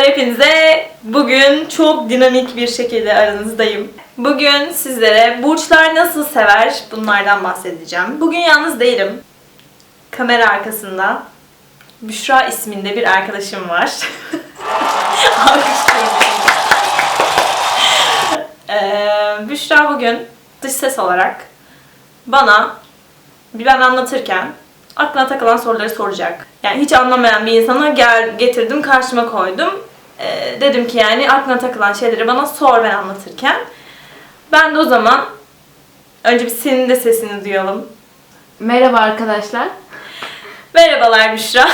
Merhabalar hepinize. Bugün çok dinamik bir şekilde aranızdayım. Bugün sizlere burçlar nasıl sever bunlardan bahsedeceğim. Bugün yalnız değilim. Kamera arkasında Büşra isminde bir arkadaşım var. Ee, Büşra bugün dış ses olarak bana bir ben anlatırken aklına takılan soruları soracak. Yani hiç anlamayan bir insana gel getirdim karşıma koydum. Ee, dedim ki yani aklına takılan şeyleri bana sor ben anlatırken. Ben de o zaman önce bir senin de sesini duyalım. Merhaba arkadaşlar. Merhabalar Büşra.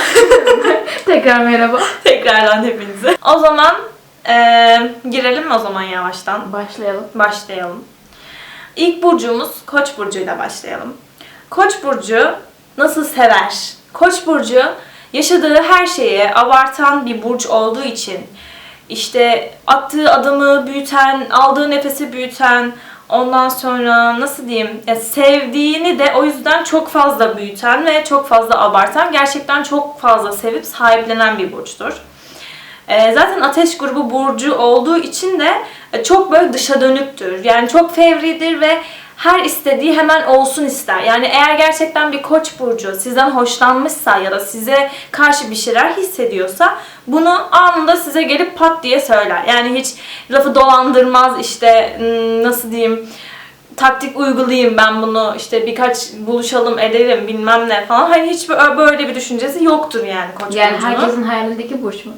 Tekrar merhaba. Tekrardan hepinize. O zaman eee, girelim mi o zaman yavaştan? Başlayalım. Başlayalım. İlk burcumuz Koç burcuyla başlayalım. Koç burcu nasıl sever? Koç burcu yaşadığı her şeyi abartan bir burç olduğu için işte attığı adımı büyüten, aldığı nefesi büyüten, ondan sonra nasıl diyeyim, ya sevdiğini de o yüzden çok fazla büyüten ve çok fazla abartan, gerçekten çok fazla sevip sahiplenen bir burçtur. Ee, zaten ateş grubu burcu olduğu için de e, çok böyle dışa dönüktür. Yani çok fevridir ve her istediği hemen olsun ister. Yani eğer gerçekten bir koç burcu sizden hoşlanmışsa ya da size karşı bir şeyler hissediyorsa bunu anında size gelip pat diye söyler. Yani hiç lafı dolandırmaz işte hmm, nasıl diyeyim taktik uygulayayım ben bunu işte birkaç buluşalım edelim bilmem ne falan. Hani hiç bö- böyle bir düşüncesi yoktur yani koç Yani burcunun. herkesin hayalindeki burç mu?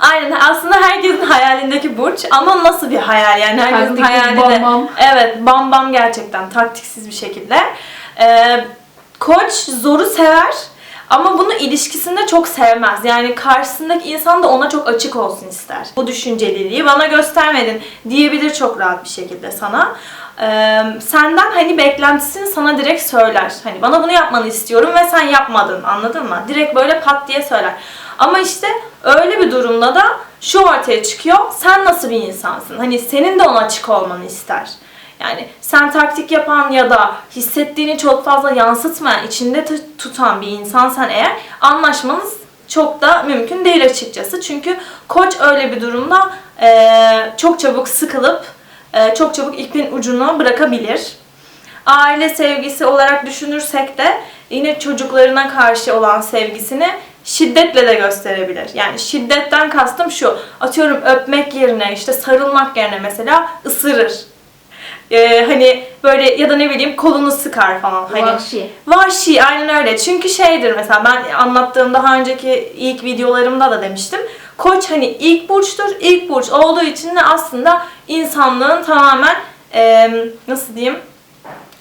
Aynen aslında herkesin hayalindeki burç ama nasıl bir hayal yani herkesin Taktik, hayali bam de bam. evet bam bam gerçekten taktiksiz bir şekilde. Ee, koç zoru sever ama bunu ilişkisinde çok sevmez. Yani karşısındaki insan da ona çok açık olsun ister. Bu düşünceliliği bana göstermedin diyebilir çok rahat bir şekilde sana. Ee, senden hani beklentisini sana direkt söyler. Hani bana bunu yapmanı istiyorum ve sen yapmadın anladın mı? Direkt böyle pat diye söyler. Ama işte öyle bir durumda da şu ortaya çıkıyor. Sen nasıl bir insansın? Hani senin de ona açık olmanı ister. Yani sen taktik yapan ya da hissettiğini çok fazla yansıtmayan, içinde tutan bir insansan eğer anlaşmanız çok da mümkün değil açıkçası. Çünkü koç öyle bir durumda eee, çok çabuk sıkılıp eee, çok çabuk ipin ucunu bırakabilir. Aile sevgisi olarak düşünürsek de yine çocuklarına karşı olan sevgisini şiddetle de gösterebilir. Yani şiddetten kastım şu. Atıyorum öpmek yerine işte sarılmak yerine mesela ısırır. Ee, hani böyle ya da ne bileyim kolunu sıkar falan. Hani Vahşi. Vahşi aynen öyle. Çünkü şeydir mesela ben anlattığım daha önceki ilk videolarımda da demiştim. Koç hani ilk burçtur. İlk burç olduğu için de aslında insanlığın tamamen eee, nasıl diyeyim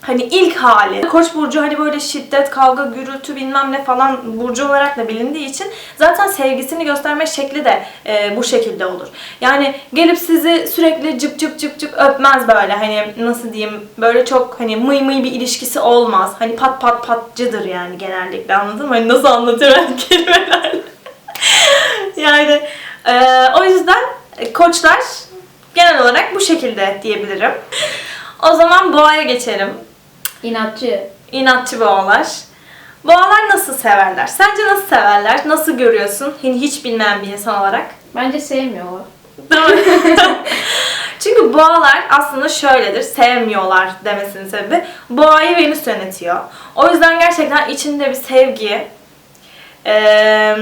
hani ilk hali. Koç burcu hani böyle şiddet, kavga, gürültü bilmem ne falan burcu olarak da bilindiği için zaten sevgisini gösterme şekli de e, bu şekilde olur. Yani gelip sizi sürekli cıp cıp cıp cıp öpmez böyle hani nasıl diyeyim böyle çok hani mıy mıy bir ilişkisi olmaz. Hani pat pat patcıdır yani genellikle anladın mı? Hani nasıl anlatıyorum kelimelerle. yani e, o yüzden koçlar genel olarak bu şekilde diyebilirim. O zaman boğaya geçelim. İnatçı. İnatçı boğalar. Boğalar nasıl severler? Sence nasıl severler? Nasıl görüyorsun? Hiç bilmeyen bir insan olarak. Bence sevmiyorlar. Değil mi? Çünkü boğalar aslında şöyledir, sevmiyorlar demesinin sebebi boğayı Venüs yönetiyor. O yüzden gerçekten içinde bir sevgi, eee,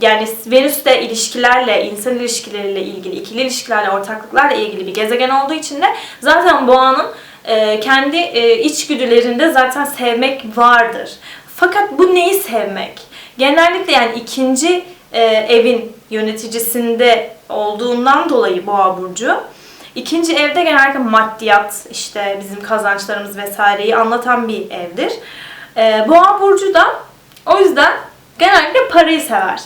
yani Venüs'te ilişkilerle, insan ilişkileriyle ilgili, ikili ilişkilerle, ortaklıklarla ilgili bir gezegen olduğu için de zaten boğanın eee, kendi eee, içgüdülerinde zaten sevmek vardır. Fakat bu neyi sevmek? Genellikle yani ikinci e, evin yöneticisinde olduğundan dolayı Boğa burcu ikinci evde genellikle maddiyat, işte bizim kazançlarımız vesaireyi anlatan bir evdir. E, Boğa burcu da o yüzden genellikle parayı sever.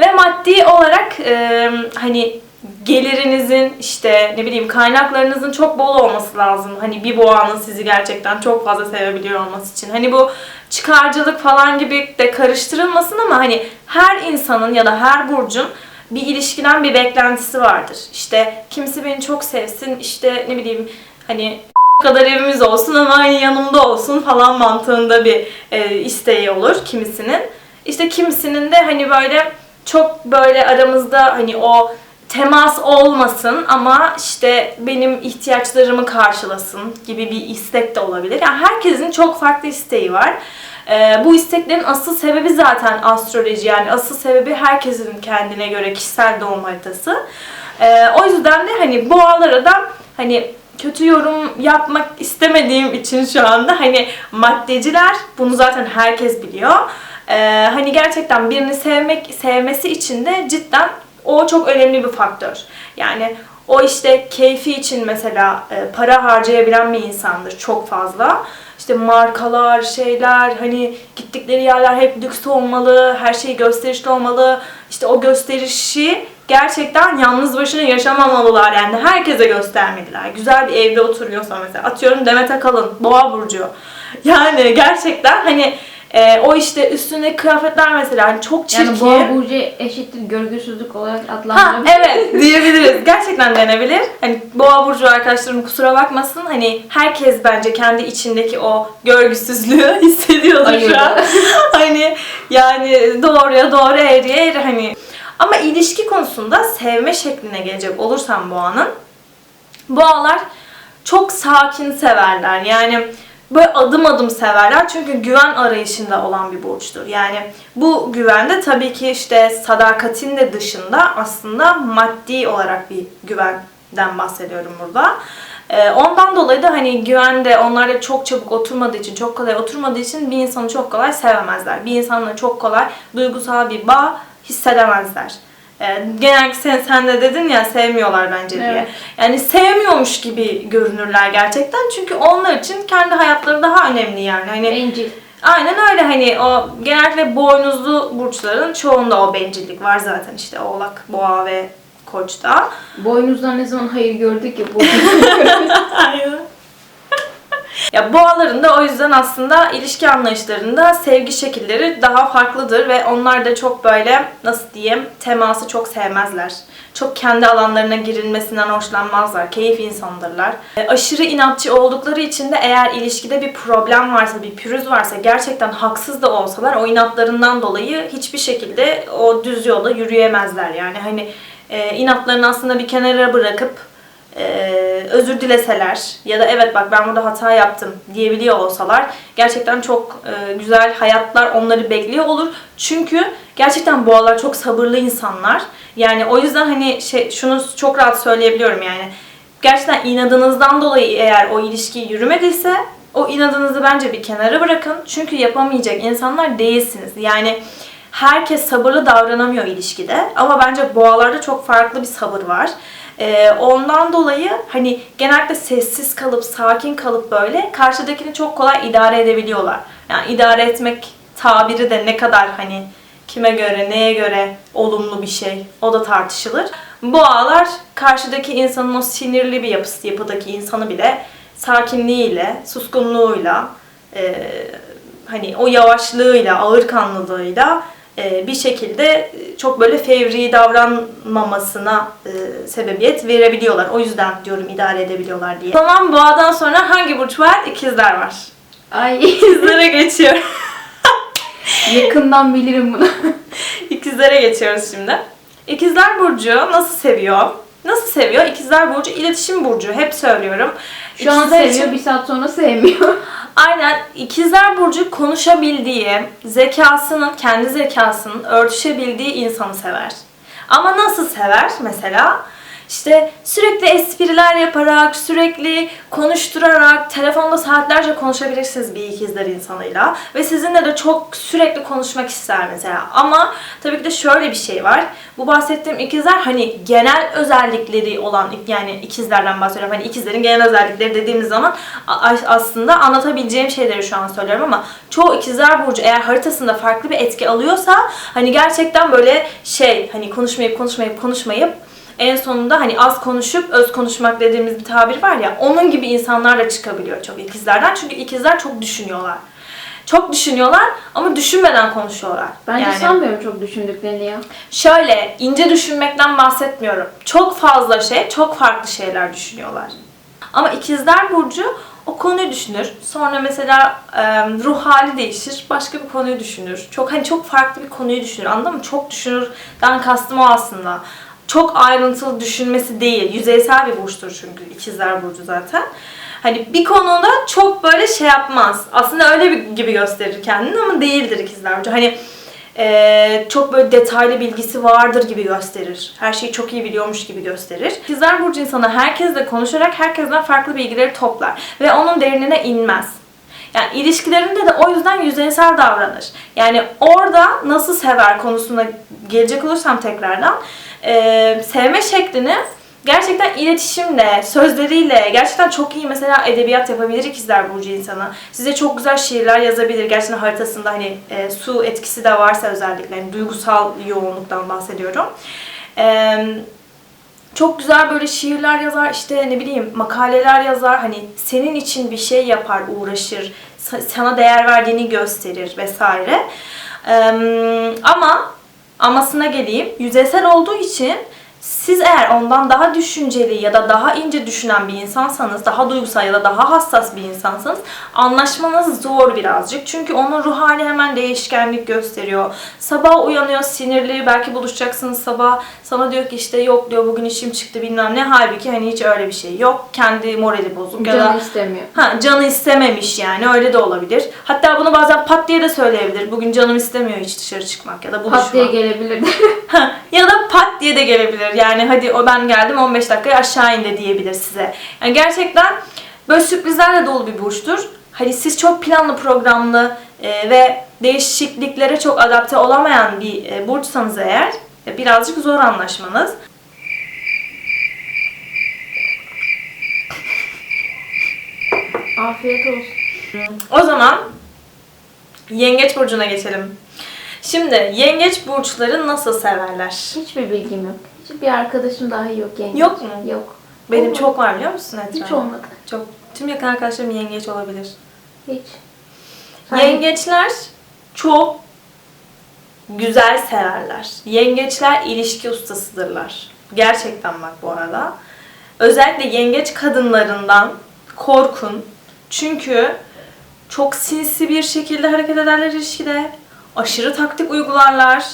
Ve maddi olarak e, hani gelirinizin işte ne bileyim kaynaklarınızın çok bol olması lazım. Hani bir boğanın sizi gerçekten çok fazla sevebiliyor olması için. Hani bu çıkarcılık falan gibi de karıştırılmasın ama hani her insanın ya da her burcun bir ilişkiden bir beklentisi vardır. İşte kimisi beni çok sevsin, işte ne bileyim hani kadar evimiz olsun ama hani yanımda olsun falan mantığında bir e, isteği olur kimisinin. İşte kimisinin de hani böyle çok böyle aramızda hani o temas olmasın ama işte benim ihtiyaçlarımı karşılasın gibi bir istek de olabilir. Yani herkesin çok farklı isteği var. Ee, bu isteklerin asıl sebebi zaten astroloji yani asıl sebebi herkesin kendine göre kişisel doğum haritası. Ee, o yüzden de hani boğalara da hani kötü yorum yapmak istemediğim için şu anda hani maddeciler bunu zaten herkes biliyor. Ee, hani gerçekten birini sevmek sevmesi için de cidden o çok önemli bir faktör. Yani o işte keyfi için mesela e, para harcayabilen bir insandır çok fazla. İşte markalar, şeyler, hani gittikleri yerler hep lüks olmalı, her şey gösterişli olmalı. İşte o gösterişi gerçekten yalnız başına yaşamamalılar yani herkese göstermediler. Güzel bir evde oturuyorsa mesela atıyorum Demet Akalın, Boğa Burcu. Yani gerçekten hani e, o işte üstündeki kıyafetler mesela hani çok çirkin. Yani boğa burcu eşittir görgüsüzlük olarak Ha adlandırılabilir. evet diyebiliriz. Gerçekten denebilir. Hani boğa burcu arkadaşlarım kusura bakmasın. Hani herkes bence kendi içindeki o görgüsüzlüğü hissediyordur şu an. Hani yani doğruya doğru eğriye eğri hani. Ama ilişki konusunda sevme şekline gelecek olursam boğanın. Boğalar çok sakin severler. Yani böyle adım adım severler. Çünkü güven arayışında olan bir burçtur. Yani bu güvende tabii ki işte sadakatin de dışında aslında maddi olarak bir güvenden bahsediyorum burada. Ee, ondan dolayı da hani güvende onlarla çok çabuk oturmadığı için, çok kolay oturmadığı için bir insanı çok kolay sevemezler. Bir insanla çok kolay duygusal bir bağ hissedemezler. Ee, genellikle sen, sen de dedin ya sevmiyorlar bence diye. Evet. Yani sevmiyormuş gibi görünürler gerçekten. Çünkü onlar için kendi hayatları daha önemli yani. Hani Bencil. aynen öyle hani o genellikle boynuzlu burçların çoğunda o bencillik var zaten işte Oğlak, Boğa ve Koç'ta. Boynuzdan ne zaman hayır gördük ki bu. Aynen. Ya boğaların da o yüzden aslında ilişki anlayışlarında sevgi şekilleri daha farklıdır ve onlar da çok böyle nasıl diyeyim teması çok sevmezler. Çok kendi alanlarına girilmesinden hoşlanmazlar. Keyif insandırlar. E, aşırı inatçı oldukları için de eğer ilişkide bir problem varsa, bir pürüz varsa gerçekten haksız da olsalar o inatlarından dolayı hiçbir şekilde o düz yolda yürüyemezler. Yani hani e, inatlarını aslında bir kenara bırakıp ee, özür dileseler ya da evet bak ben burada hata yaptım diyebiliyor olsalar gerçekten çok e, güzel hayatlar onları bekliyor olur. Çünkü gerçekten boğalar çok sabırlı insanlar. Yani o yüzden hani şey şunu çok rahat söyleyebiliyorum yani. Gerçekten inadınızdan dolayı eğer o ilişki yürümediyse o inadınızı bence bir kenara bırakın. Çünkü yapamayacak insanlar değilsiniz. Yani herkes sabırlı davranamıyor ilişkide. Ama bence boğalarda çok farklı bir sabır var. Ee, ondan dolayı hani genellikle sessiz kalıp, sakin kalıp böyle karşıdakini çok kolay idare edebiliyorlar. Yani idare etmek tabiri de ne kadar hani kime göre, neye göre olumlu bir şey o da tartışılır. Boğalar karşıdaki insanın o sinirli bir yapısı, yapıdaki insanı bile sakinliğiyle, suskunluğuyla, e, hani o yavaşlığıyla, ağır kanlılığıyla bir şekilde e, çok böyle fevri davranmamasına e, sebebiyet verebiliyorlar. O yüzden diyorum idare edebiliyorlar diye. Tamam boğadan sonra hangi burç var? İkizler var. Ay İkizlere geçiyor. yakından bilirim bunu. İkizlere geçiyoruz şimdi. İkizler Burcu nasıl seviyor? Nasıl seviyor? İkizler Burcu iletişim burcu. Hep söylüyorum. Şu an İkizler seviyor için- bir saat sonra sevmiyor. Aynen. İkizler Burcu konuşabildiği, zekasının, kendi zekasının örtüşebildiği insanı sever. Ama nasıl sever mesela? İşte sürekli espriler yaparak, sürekli konuşturarak, telefonda saatlerce konuşabilirsiniz bir ikizler insanıyla. Ve sizinle de çok sürekli konuşmak ister mesela. Ama tabii ki de şöyle bir şey var. Bu bahsettiğim ikizler hani genel özellikleri olan yani ikizlerden bahsediyorum. Hani ikizlerin genel özellikleri dediğimiz zaman aslında anlatabileceğim şeyleri şu an söylüyorum ama çoğu ikizler burcu eğer haritasında farklı bir etki alıyorsa hani gerçekten böyle şey hani konuşmayıp konuşmayıp konuşmayıp en sonunda hani az konuşup öz konuşmak dediğimiz bir tabir var ya onun gibi insanlar da çıkabiliyor çok ikizlerden. Çünkü ikizler çok düşünüyorlar. Çok düşünüyorlar ama düşünmeden konuşuyorlar. Bence Yani- sanmıyorum çok düşündüklerini ya. Şöyle ince düşünmekten bahsetmiyorum. Çok fazla şey, çok farklı şeyler düşünüyorlar. Ama ikizler burcu o konuyu düşünür. Sonra mesela e, ruh hali değişir, başka bir konuyu düşünür. Çok hani çok farklı bir konuyu düşünür. Anladın mı? Çok düşünürden kastım o aslında. Çok ayrıntılı düşünmesi değil. Yüzeysel bir burçtur çünkü ikizler burcu zaten. Hani bir konuda çok böyle şey yapmaz. Aslında öyle bir, gibi gösterir kendini ama değildir ikizler burcu. Hani eee, çok böyle detaylı bilgisi vardır gibi gösterir. Her şeyi çok iyi biliyormuş gibi gösterir. İkizler burcu insanı herkesle konuşarak herkesten farklı bilgileri toplar ve onun derinine inmez. Yani ilişkilerinde de o yüzden yüzeysel davranır. Yani orada nasıl sever konusuna gelecek olursam tekrardan eee, sevme şeklini gerçekten iletişimle, sözleriyle gerçekten çok iyi mesela edebiyat yapabilir ikizler burcu insanı. Size çok güzel şiirler yazabilir. Gerçekten haritasında hani e, su etkisi de varsa özellikle hani duygusal yoğunluktan bahsediyorum. Eee çok güzel böyle şiirler yazar, işte ne bileyim makaleler yazar. Hani senin için bir şey yapar, uğraşır, sa- sana değer verdiğini gösterir vesaire. Eee, ama amasına geleyim, yüzeysel olduğu için siz eğer ondan daha düşünceli ya da daha ince düşünen bir insansanız, daha duygusal ya da daha hassas bir insansanız anlaşmanız zor birazcık. Çünkü onun ruh hali hemen değişkenlik gösteriyor. Sabah uyanıyor sinirli, belki buluşacaksınız sabah. Sana diyor ki işte yok diyor bugün işim çıktı bilmem ne. Halbuki hani hiç öyle bir şey yok. Kendi morali bozuk ya da Canı istemiyor. Ha, canı istememiş yani öyle de olabilir. Hatta bunu bazen pat diye de söyleyebilir. Bugün canım istemiyor hiç dışarı çıkmak ya da buluşmak. Pat diye gelebilir. Ya da pat diye de gelebilir. Yani hadi o ben geldim 15 dakikaya aşağı in de diyebilir size. Yani gerçekten böyle sürprizlerle dolu bir burçtur. Hani siz çok planlı programlı e, ve değişikliklere çok adapte olamayan bir e, burçsanız eğer e, birazcık zor anlaşmanız. Afiyet olsun. O zaman yengeç burcuna geçelim. Şimdi yengeç burçları nasıl severler? Hiçbir bilgim yok. Hiçbir arkadaşım dahi yok yengeç. Yok mu? Yok. Benim Olmadı. çok var biliyor musun etrafımda? Hiç olmadı. Çok. Tüm yakın arkadaşlarım yengeç olabilir. Hiç. Sen- Yengeçler çok güzel severler. Yengeçler ilişki ustasıdırlar. Gerçekten bak bu arada. Özellikle yengeç kadınlarından korkun. Çünkü çok sinsi bir şekilde hareket ederler ilişkide. Aşırı taktik uygularlar.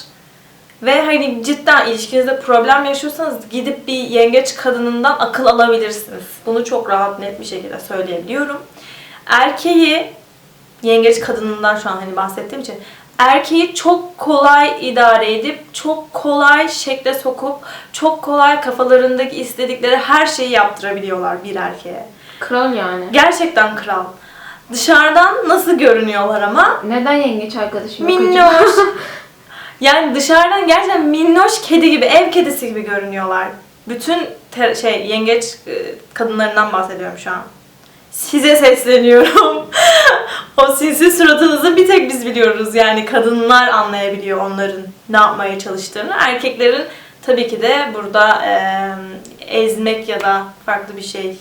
Ve hani cidden ilişkinizde problem yaşıyorsanız gidip bir yengeç kadınından akıl alabilirsiniz. Bunu çok rahat net bir şekilde söyleyebiliyorum. Erkeği yengeç kadınından şu an hani bahsettiğim için erkeği çok kolay idare edip çok kolay şekle sokup çok kolay kafalarındaki istedikleri her şeyi yaptırabiliyorlar bir erkeğe. Kral yani. Gerçekten kral. Dışarıdan nasıl görünüyorlar ama Neden yengeç arkadaşım minnoş. yani dışarıdan gerçekten minnoş kedi gibi, ev kedisi gibi görünüyorlar. Bütün te- şey yengeç e, kadınlarından bahsediyorum şu an. Size sesleniyorum. o sinsi suratınızı bir tek biz biliyoruz. Yani kadınlar anlayabiliyor onların ne yapmaya çalıştığını. Erkeklerin tabii ki de burada e, ezmek ya da farklı bir şey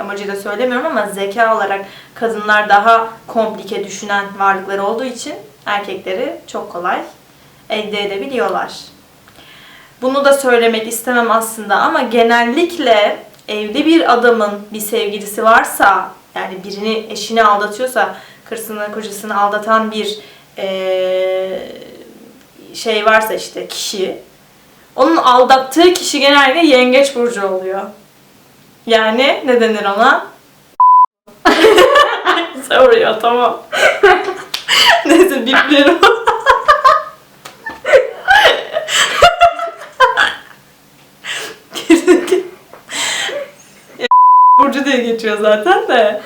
amacıyla söylemiyorum ama zeka olarak kadınlar daha komplike düşünen varlıkları olduğu için erkekleri çok kolay elde edebiliyorlar. Bunu da söylemek istemem aslında ama genellikle evli bir adamın bir sevgilisi varsa yani birini eşini aldatıyorsa karısını kocasını aldatan bir eee, şey varsa işte kişi onun aldattığı kişi genelde yengeç burcu oluyor. Yani ne denir ona? Soruyor tamam. Neyse biplerim. Burcu diye geçiyor zaten de.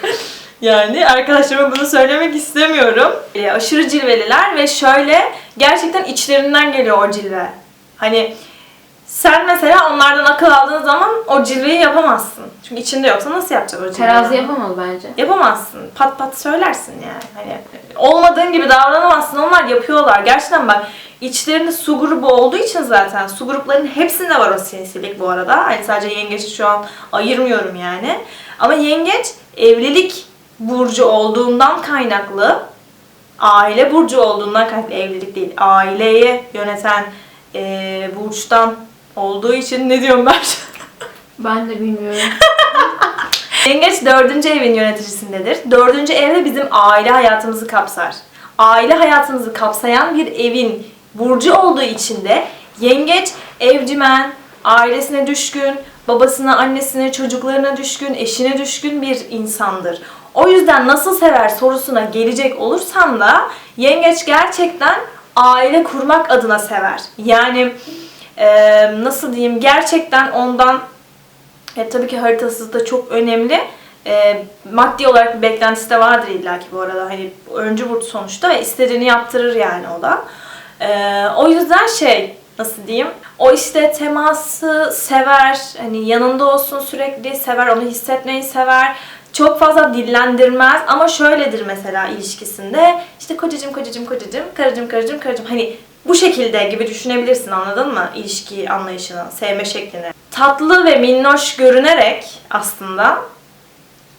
Yani arkadaşlarıma bunu söylemek istemiyorum. E, aşırı cilveliler ve şöyle gerçekten içlerinden geliyor o cilve. Hani sen mesela onlardan akıl aldığın zaman o cilveyi yapamazsın. Çünkü içinde yoksa nasıl yapacaksın o cilveyi? Terazi yapamaz bence. Yapamazsın. Pat pat söylersin yani. Hani olmadığın gibi davranamazsın. Onlar yapıyorlar. Gerçekten bak içlerinde su grubu olduğu için zaten su gruplarının hepsinde var o sinsilik bu arada. Hani sadece yengeci şu an ayırmıyorum yani. Ama yengeç evlilik burcu olduğundan kaynaklı aile burcu olduğundan kaynaklı evlilik değil. Aileyi yöneten eee burçtan olduğu için ne diyorum ben? Ben de bilmiyorum. Yengeç dördüncü evin yöneticisindedir. Dördüncü evde bizim aile hayatımızı kapsar. Aile hayatımızı kapsayan bir evin burcu olduğu için de yengeç evcimen, ailesine düşkün, babasına, annesine, çocuklarına düşkün, eşine düşkün bir insandır. O yüzden nasıl sever sorusuna gelecek olursam da yengeç gerçekten aile kurmak adına sever. Yani eee, nasıl diyeyim gerçekten ondan e, tabii ki haritası da çok önemli. E, maddi olarak bir beklentisi de vardır illa ki bu arada. Hani öncü burç sonuçta ve istediğini yaptırır yani o da. E, o yüzden şey nasıl diyeyim? O işte teması sever. Hani yanında olsun sürekli sever. Onu hissetmeyi sever. Çok fazla dillendirmez ama şöyledir mesela ilişkisinde. işte kocacım kocacım kocacım, karıcım karıcım karıcım. Hani bu şekilde gibi düşünebilirsin anladın mı? İlişki anlayışını, sevme şeklini. Tatlı ve minnoş görünerek aslında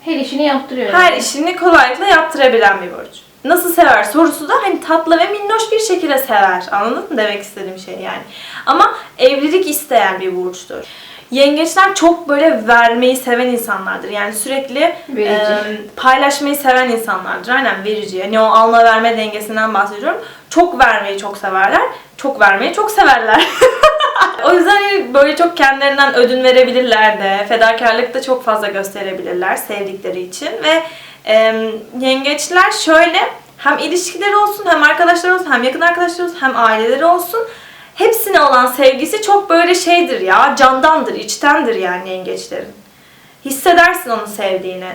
Her işini yaptırıyor. her yani. işini kolaylıkla yaptırabilen bir burç. Nasıl sever sorusu da hani tatlı ve minnoş bir şekilde sever. Anladın mı demek istediğim şey yani. Ama evlilik isteyen bir burçtur. Yengeçler çok böyle vermeyi seven insanlardır. Yani sürekli Verici. e, paylaşmayı seven insanlardır. Aynen verici. Yani o alma verme dengesinden bahsediyorum. Çok vermeyi çok severler. Çok vermeyi çok severler. o yüzden böyle çok kendilerinden ödün verebilirler de. Fedakarlık da çok fazla gösterebilirler sevdikleri için. Ve yengeçler şöyle hem ilişkileri olsun hem arkadaşlar olsun hem yakın arkadaşlar olsun hem aileleri olsun hepsine olan sevgisi çok böyle şeydir ya candandır, içtendir yani yengeçlerin. Hissedersin onu sevdiğini.